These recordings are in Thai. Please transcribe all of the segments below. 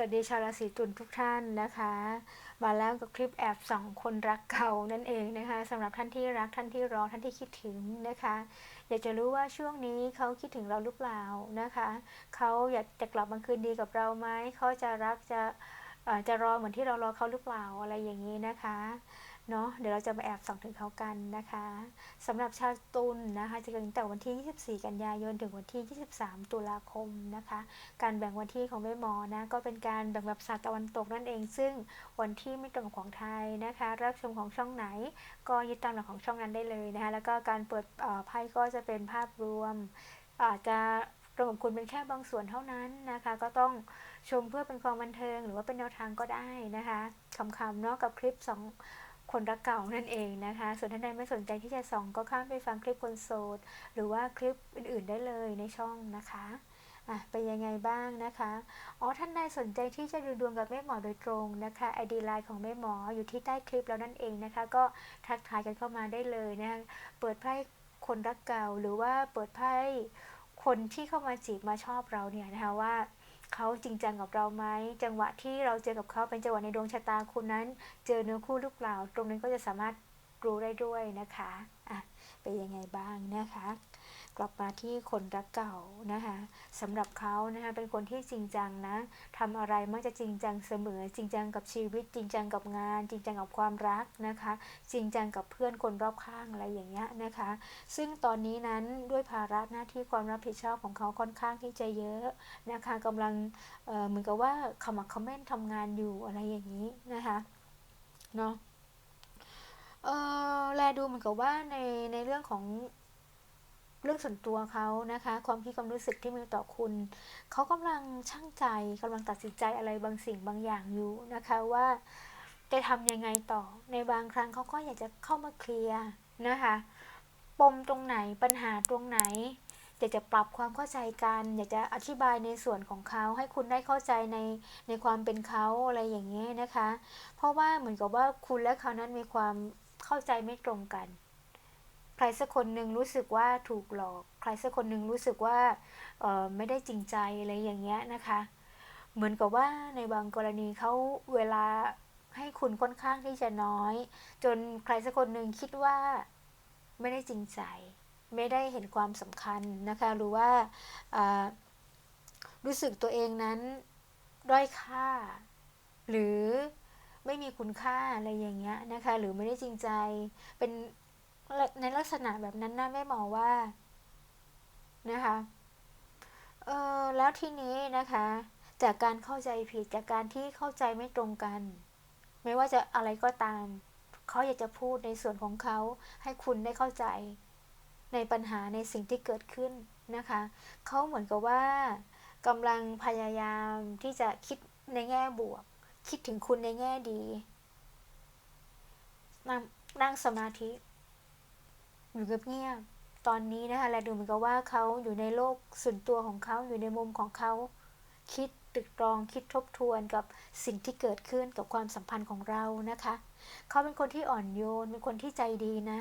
วัสดีชาวราศีตุลทุกท่านนะคะ มาแล้วกับคลิปแอบสองคนรักเก่านั่นเองนะคะสำหรับท่านที่รักท่านที่รอท่านที่คิดถึงนะคะ อยากจะรู้ว่าช่วงนี้เขาคิดถึงเราหรือเปล่านะคะเขาอยากจะกลับมาคืนดีกับเราไหมเขาจะรักจะจะรอเหมือนที่เรารอเขาหรือเปล่าอะไรอย่างนี้นะคะ เนาะเดี๋ยวเราจะมาแอบส่องถึงเขากันนะคะสำหรับชาวตุลนะคะ จะเกิดตั้งแต่วันที่ 24 กันยายนถึงวันที่ 23 ตุลาคมนะคะ การแบ่งวันที่ของแม่หมอนะก็เป็นการแบ่งแบบศาสตร์ตะวันตกนั่นเอง ซึ่งวันที่ไม่ตรงของไทยนะคะ รับชมของช่องไหน ก็ยึดตามหลักของช่องนั้นได้เลยนะคะ แล้วก็การเปิดไพ่ก็จะเป็นภาพรวมอาจจะตรงกับคุณเป็นแค่บางส่วนเท่านั้นนะคะ ก็ต้องชมเพื่อเป็นความบันเทิง หรือว่าเป็นแนวทางก็ได้นะคะคำๆเนาะกับคลิปสอง คนรักเก่านั่นเองนะคะ ส่วนท่านใดไม่สนใจที่จะส่องก็ข้ามไปฟังคลิปคนโสดหรือว่าคลิปอื่น ๆได้เลยในช่องนะคะอะเป็นยังไงบ้างนะคะ อ๋อ ท่านใดสนใจที่จะดูดวงกับแม่หมอโดยตรงนะคะไอดีไลน์ของแม่หมออยู่ที่ใต้คลิปแล้วนั่นเองนะคะ ก็ทักทายกันเข้ามาได้เลยนะคะ เปิดไพ่คนรักเก่าหรือว่าเปิดไพ่คนที่เข้ามาจีบมาชอบเราเนี่ยนะคะว่า เขาจริงจังกับเราไหมจังหวะที่เราเจอกับเขาเป็นจังหวะในดวงชะตาคุณนั้น เจอเนื้อคู่หรือเปล่า ตรงนั้นก็จะสามารถรู้ได้ด้วยนะคะ อะเป็นยังไงบ้างนะคะ กลับมาที่คนรักเก่านะคะสำหรับเขานะคะเป็นคนที่จริงจังนะทำอะไรมักจะจริงจังเสมอ จริงจังกับชีวิต จริงจังกับงาน จริงจังกับความรักนะคะ จริงจังกับเพื่อนคนรอบข้างอะไรอย่างเงี้ยนะคะ ซึ่งตอนนี้นั้นด้วยภาระหน้าที่ความรับผิดชอบของเขาค่อนข้างที่จะเยอะนะคะกำลังเหมือนกับว่าขมักเขม้นทำงานอยู่อะไรอย่างนี้นะคะเนาะ เออแลดูเหมือนกับว่าในในเรื่องของเรื่องส่วนตัวเขานะคะ ความคิดความรู้สึกที่มีต่อคุณ เขากำลังช่างใจกำลังตัดสินใจอะไรบางสิ่งบางอย่างอยู่นะคะว่าจะทำยังไงต่อ ในบางครั้งเขาก็อยากจะเข้ามาเคลียร์นะคะ ปมตรงไหนปัญหาตรงไหนอยากจะปรับความเข้าใจกัน อยากจะอธิบายในส่วนของเขาให้คุณได้เข้าใจในในความเป็นเขาอะไรอย่างเงี้ยนะคะ เพราะว่าเหมือนกับว่าคุณและเขานั้นมีความ เข้าใจไม่ตรงกัน ใครสักคนหนึ่งรู้สึกว่าถูกหลอก ใครสักคนหนึ่งรู้สึกว่าไม่ได้จริงใจอะไรอย่างเงี้ยนะคะ เหมือนกับว่าในบางกรณีเขาเวลาให้คุณค่อนข้างที่จะน้อย จนใครสักคนหนึ่งคิดว่าไม่ได้จริงใจ ไม่ได้เห็นความสำคัญนะคะหรือว่าอ่ารู้สึกตัวเองนั้นด้อยค่า หรือ ไม่มีคุณค่าอะไรอย่างเงี้ยนะคะ หรือไม่ได้จริงใจเป็นในลักษณะแบบนั้นนะแม่หมอว่านะคะเออแล้วทีนี้นะคะ จากการเข้าใจผิดจากการที่เข้าใจไม่ตรงกัน ไม่ว่าจะอะไรก็ตามเขาอยากจะพูดในส่วนของเขาให้คุณได้เข้าใจในปัญหาในสิ่งที่เกิดขึ้นนะคะเขาเหมือนกับว่ากำลังพยายามที่จะคิดในแง่บวก คิดถึงคุณในแง่ดีนั่งนั่งสมาธิ อยู่เงียบๆตอนนี้นะคะและดูเหมือนกับว่าเขาอยู่ในโลกส่วนตัวของเขาอยู่ในมุมของเขา คิดตรึกตรองคิดทบทวนกับสิ่งที่เกิดขึ้นกับความสัมพันธ์ของเรานะคะ เขาเป็นคนที่อ่อนโยน เป็นคนที่ใจดีนะ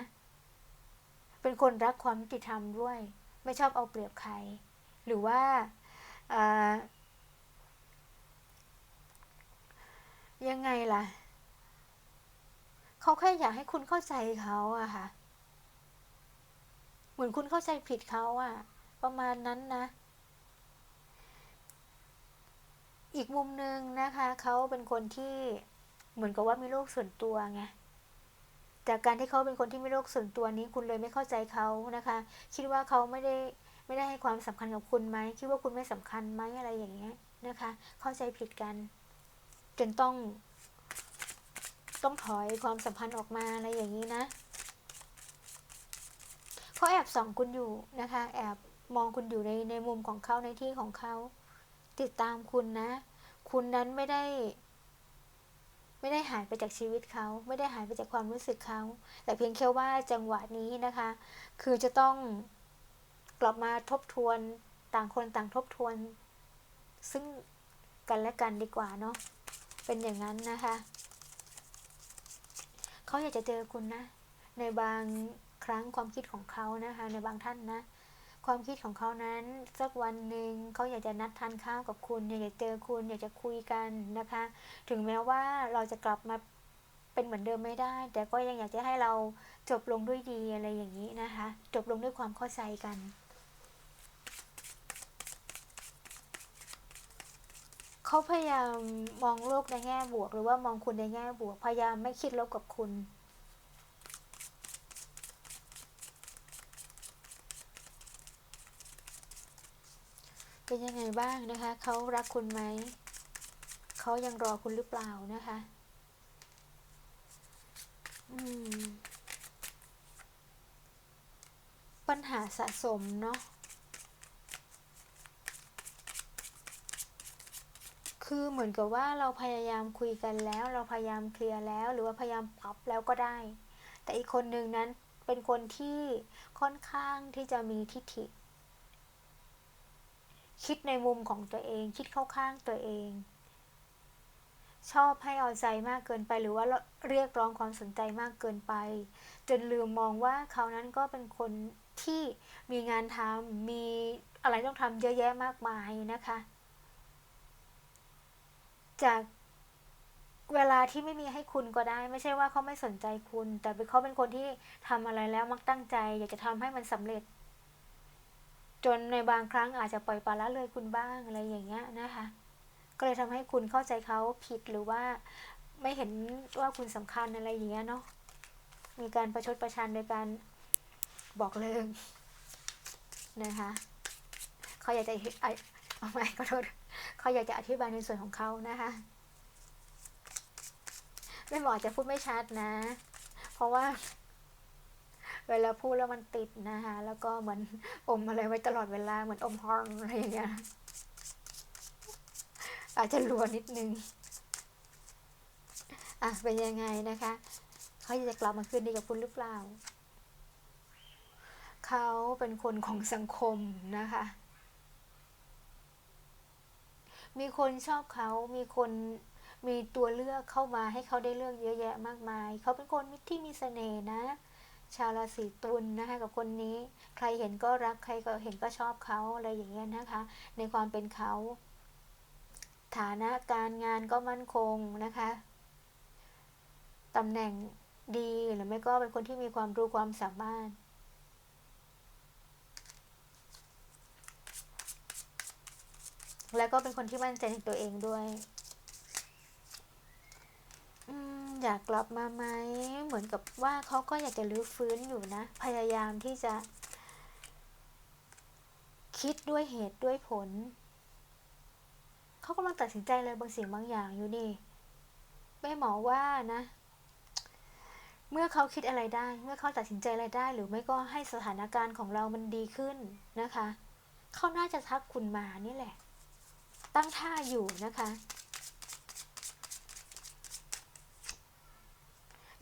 เป็นคนรักความยุติธรรมด้วย ไม่ชอบเอาเปรียบใคร หรือว่า ยังไงล่ะ เขาแค่อยากให้คุณเข้าใจเขาอะค่ะ เหมือนคุณเข้าใจผิดเขาอะประมาณนั้นนะ อีกมุมหนึ่งนะคะ เขาเป็นคนที่เหมือนกับว่ามีโลกส่วนตัวไงจากการที่เขาเป็นคนที่มีโลกส่วนตัวนี้คุณเลยไม่เข้าใจเขานะคะ คิดว่าเขาไม่ได้ไม่ได้ให้ความสำคัญกับคุณไหมคิดว่าคุณไม่สำคัญไหมอะไรอย่างเงี้ยนะคะ เข้าใจผิดกัน จนต้อง ต้องถอยความสัมพันธ์ออกมาอะไรอย่างนี้นะเขาแอบส่องคุณอยู่นะคะ แอบมองคุณอยู่ในในมุมของเขาในที่ของเขา ติดตามคุณนะ คุณนั้นไม่ได้ ไม่ได้หายไปจากชีวิตเขาไม่ได้หายไปจากความรู้สึกเขาแต่เพียงแค่ว่าจังหวะนี้นะคะ คือจะต้องกลับมาทบทวนต่างคนต่างทบทวน ซึ่งกันและกันดีกว่าเนาะ เป็นอย่างนั้นนะคะ เขาอยากจะเจอคุณนะ ในบางครั้งความคิดของเขานะคะ ในบางท่านนะ ความคิดของเขานั้น สักวันหนึ่งเขาอยากจะนัดทานข้าวกับคุณ อยากจะเจอคุณ อยากจะคุยกันนะคะ ถึงแม้ว่าเราจะกลับมาเป็นเหมือนเดิมไม่ได้ แต่ก็ยังอยากจะให้เราจบลงด้วยดีอะไรอย่างนี้นะคะ จบลงด้วยความเข้าใจกัน เขาพยายามมองโลกในแง่บวก หรือว่ามองคุณในแง่บวก พยายามไม่คิดลบกับคุณเป็นยังไงบ้างนะคะเขารักคุณไหม เขายังรอคุณหรือเปล่านะคะอืมปัญหาสะสมเนาะ คือเหมือนกับว่าเราพยายามคุยกันแล้ว เราพยายามเคลียร์แล้ว หรือว่าพยายามปรับแล้วก็ได้ แต่อีกคนหนึ่งนั้นเป็นคนที่ค่อนข้างที่จะมีทิฏฐิ คิดในมุมของตัวเอง คิดเข้าข้างตัวเอง ชอบให้เอาใจมากเกินไป หรือว่าเรียกร้องความสนใจมากเกินไป จนลืมมองว่าเขานั้นก็เป็นคนที่มีงานทำมีอะไรต้องทำเยอะแยะมากมายนะคะ จากเวลาที่ไม่มีให้คุณก็ได้ ไม่ใช่ว่าเขาไม่สนใจคุณ แต่เป็นเขาเป็นคนที่ทำอะไรแล้วมักตั้งใจ อยากจะทำให้มันสำเร็จ จนในบางครั้งอาจจะปล่อยปละละเลยคุณบ้างอะไรอย่างเงี้ยนะคะ ก็เลยทำให้คุณเข้าใจเขาผิดหรือว่าไม่เห็นว่าคุณสำคัญอะไรอย่างเงี้ยเนาะมีการประชดประชันโดยการบอกเลิกนะคะเขาอยากจะไอ้เอาไม่ขอโทษ เขาอยากจะอธิบายในส่วนของเขานะคะไม่บอจะพูดไม่ชัดนะ เพราะว่า เวลาพูดแล้วมันติดนะคะแล้วก็เหมือนอมอะไรไว้ตลอดเวลาเหมือนอมฮอนอะไรอย่างเงี้ยอาจจะรัวนิดนึงอะเป็นยังไงนะคะเขาจะกลับมาคืนดีกับคุณหรือเปล่าเขาเป็นคนของสังคมนะคะ มีคนชอบเขา มีคนมีตัวเลือกเข้ามาให้เขาได้เลือกเยอะแยะมากมาย เขาเป็นคนที่มีเสน่ห์นะ ชาวราศีตุลนะคะกับคนนี้ ใครเห็นก็รัก ใครก็เห็นก็ชอบเขาอะไรอย่างเงี้ยนะคะ ในความเป็นเขา ฐานะการงานก็มั่นคงนะคะตำแหน่งดีหรือไม่ก็เป็นคนที่มีความรู้ความสามารถ แล้วก็เป็นคนที่มั่นใจในตัวเองด้วยอยากกลับมาไหมเหมือนกับว่าเขาก็อยากจะรื้อฟื้นอยู่นะ พยายามที่จะ คิดด้วยเหตุด้วยผล เขากำลังตัดสินใจอะไรบางสิ่งบางอย่างอยู่นี่แม่หมอว่านะ เมื่อเขาคิดอะไรได้ เมื่อเขาตัดสินใจอะไรได้ หรือไม่ก็ให้สถานการณ์ของเรามันดีขึ้นนะคะ เขาน่าจะทักคุณมานี่แหละ ตั้งท่าอยู่นะคะ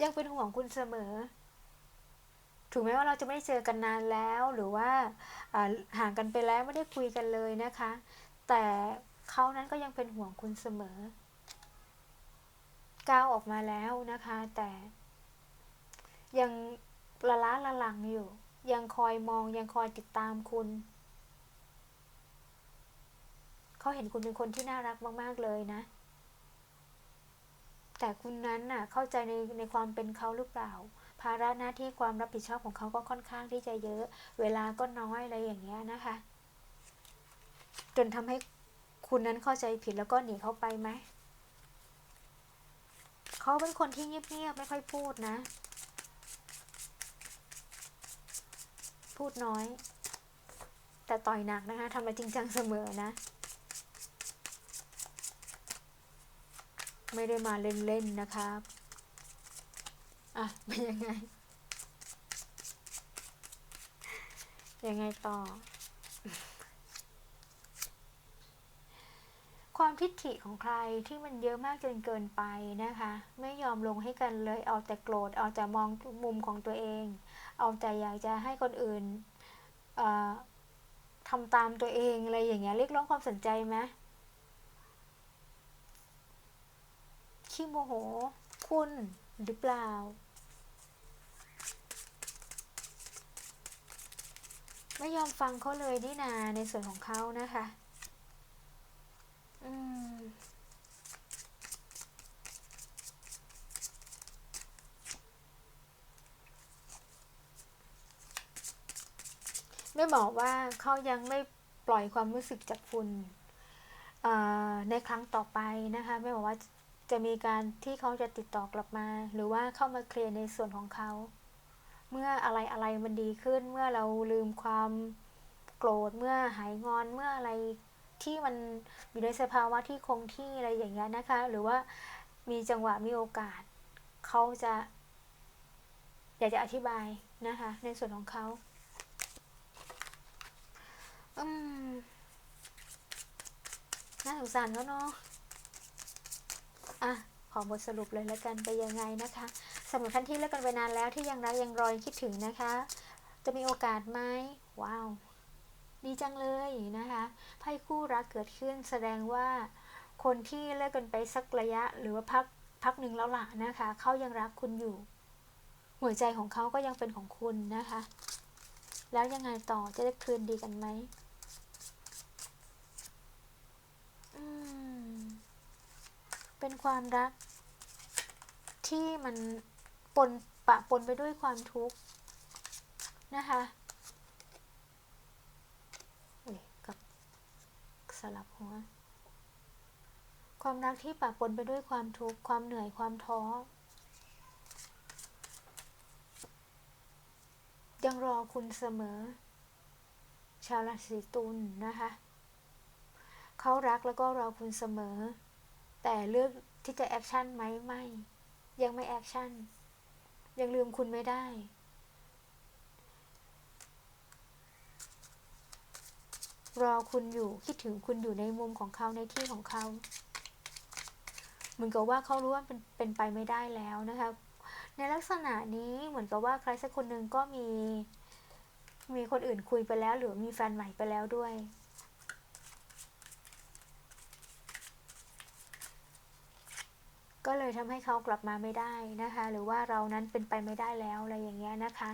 ยังเป็นห่วงคุณเสมอ ถึงแม้ว่าเราจะไม่ได้เจอกันนานแล้วหรือว่าห่างกันไปแล้วไม่ได้คุยกันเลยนะคะ แต่เขานั้นก็ยังเป็นห่วงคุณเสมอก้าวออกมาแล้วนะคะ แต่ ยังละล้าละลังอยู่ ยังคอยมองยังคอยติดตามคุณ เขาเห็นคุณเป็นคนที่น่ารักมาก ๆ เลยนะ แต่คุณนั้นน่ะ เข้าใจในในความเป็นเขาหรือเปล่า ภาระหน้าที่ความรับผิดชอบของเขาก็ค่อนข้างที่จะเยอะ เวลาก็น้อยอะไรอย่างเงี้ยนะคะ จนทำให้คุณนั้นเข้าใจผิดแล้วก็หนีเขาไปไหม เขาเป็นคนที่เงียบๆ ไม่ค่อยพูดนะ พูดน้อย แต่ต่อยหนักนะคะทำอะไรจริงจังเสมอนะ ไม่ได้มาเล่นๆนะครับ อะเป็นยังไง ยังไงต่อ ความทิฐิของใครที่มันเยอะมากจนเกินไปนะคะ ไม่ยอมลงให้กันเลย เอาแต่โกรธ เอาแต่มองมุมของตัวเอง เอาแต่อยากจะให้คนอื่นทำตามตัวเองอะไรอย่างเงี้ยเรียกร้องความสนใจไหม ขี้โมโห คุณหรือเปล่า ไม่ยอมฟังเขาเลยนี่นาในส่วนของเขานะคะอืมไม่บอกว่าเขายังไม่ปล่อยความรู้สึกจากคุณในครั้งต่อไปนะคะ ไม่บอกว่า จะมีการที่เขาจะติดต่อกลับมา หรือว่าเข้ามาเคลียร์ในส่วนของเขา เมื่ออะไรอะไรมันดีขึ้น เมื่อเราลืมความโกรธ เมื่อหายงอน เมื่ออะไรที่มันอยู่ในสภาวะที่คงที่อะไรอย่างเงี้ยนะคะ หรือว่ามีจังหวะมีโอกาส เขาจะ อยากจะอธิบายนะคะ ในส่วนของเขาอืมน่าสงสารเขาเนาะ อะขอบทสรุปเลยแล้วกันไปยังไงนะคะสำหรับท่านที่เลิกกันไปนานแล้วที่ยังรักยังรอยังคิดถึงนะคะ จะมีโอกาสไหมว้าว ดีจังเลยนะคะไพ่คู่รักเกิดขึ้นแสดงว่าคนที่เลิกกันไปสักระยะหรือว่าพักพักหนึ่งแล้วล่ะนะคะเขายังรักคุณอยู่ หัวใจของเขาก็ยังเป็นของคุณนะคะ แล้วยังไงต่อจะได้คืนดีกันไหมอืม เป็นความรัก ที่มันปนปะปนไปด้วยความทุกข์นะคะอุ๊ยกับสลับหัว ความรักที่ปะปนไปด้วยความทุกข์ความเหนื่อยความท้อยังรอคุณเสมอ ชาวราศีตุลนะคะ เขารักแล้วก็รอคุณเสมอ แต่เลือกที่จะแอคชั่นไหมไม่ ยังไม่แอคชั่น ยังลืมคุณไม่ได้รอคุณอยู่คิดถึงคุณอยู่ในมุมของเขาในที่ของเขาเหมือนกับว่าเขารู้ว่าเป็นเป็นไปไม่ได้แล้วนะคะในลักษณะนี้เหมือนกับว่าใครสักคนหนึ่งก็มี มีคนอื่นคุยไปแล้ว หรือมีแฟนใหม่ไปแล้วด้วย ก็เลยทำให้เขากลับมาไม่ได้นะคะ หรือว่าเรานั้นเป็นไปไม่ได้แล้วอะไรอย่างเงี้ยนะคะ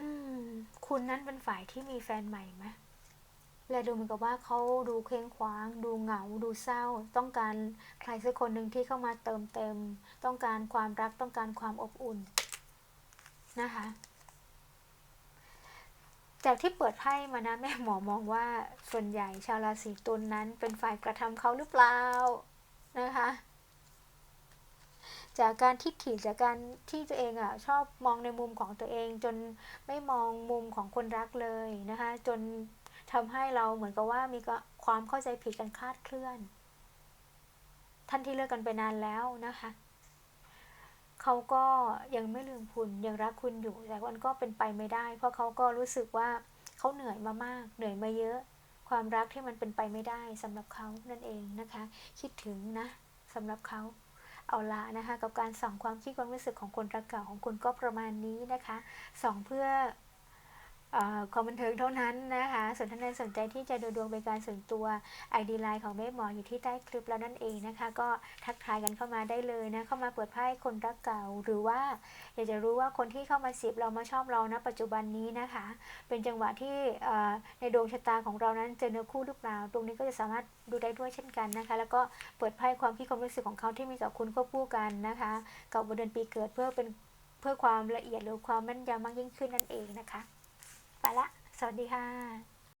อืมคุณนั้นเป็นฝ่ายที่มีแฟนใหม่ไหมและดูเหมือนกับว่าเขาดูเคว้งคว้าง ดูเหงา ดูเศร้า ต้องการใครสักคนหนึ่งที่เข้ามาเติมเต็ม ต้องการความรักต้องการความอบอุ่นนะคะ จากที่เปิดไพ่มานะแม่หมอมองว่าส่วนใหญ่ชาวราศีตุลนนั้นเป็นฝ่ายกระทำเขาหรือเปล่านะคะ จากการทิฏฐิจากการที่ตัวเองอะชอบมองในมุมของตัวเอง จนไม่มองมุมของคนรักเลยนะคะ จนทำให้เราเหมือนกับว่ามีความเข้าใจผิดกันคลาดเคลื่อน ท่านที่เลิกกันไปนานแล้วนะคะ เขาก็ยังไม่ลืมคุณยังรักคุณอยู่ แต่มันก็เป็นไปไม่ได้ เพราะเขาก็รู้สึกว่าเขาเหนื่อยมามาก เหนื่อยมาเยอะ ความรักที่มันเป็นไปไม่ได้สำหรับเขานั่นเองนะคะ คิดถึงนะสำหรับเขาเอาละนะคะ กับการส่องความคิดความรู้สึกของคนรักเก่าของคุณก็ประมาณนี้นะคะส่องเพื่อ ความบันเทิงเท่านั้นนะคะ ส่วนท่านใดสนใจที่จะดูดวงเป็นการส่วนตัว ID ไลน์ของแม่หมออยู่ที่ใต้คลิปแล้วนั่นเองนะคะ ก็ทักทายกันเข้ามาได้เลยนะ เข้ามาเปิดไพ่คนรักเก่า หรือว่าอยากจะรู้ว่าคนที่เข้ามาสิบเรามาชอบเรานะปัจจุบันนี้นะคะ เป็นจังหวะที่ในดวงชะตาของเรานั้นเจอเนื้อคู่หรือเปล่าตรงนี้ก็จะสามารถดูได้ด้วยเช่นกันนะคะ แล้วก็เปิดไพ่ความคิดความรู้สึกของเขาที่มีต่อคุณควบคู่กันนะคะกับวันเดือนปีเกิดเพื่อเป็นเพื่อความละเอียดหรือความแม่นยำมากยิ่งขึ้นนั่นเองนะคะ ไปละ สวัสดีค่ะ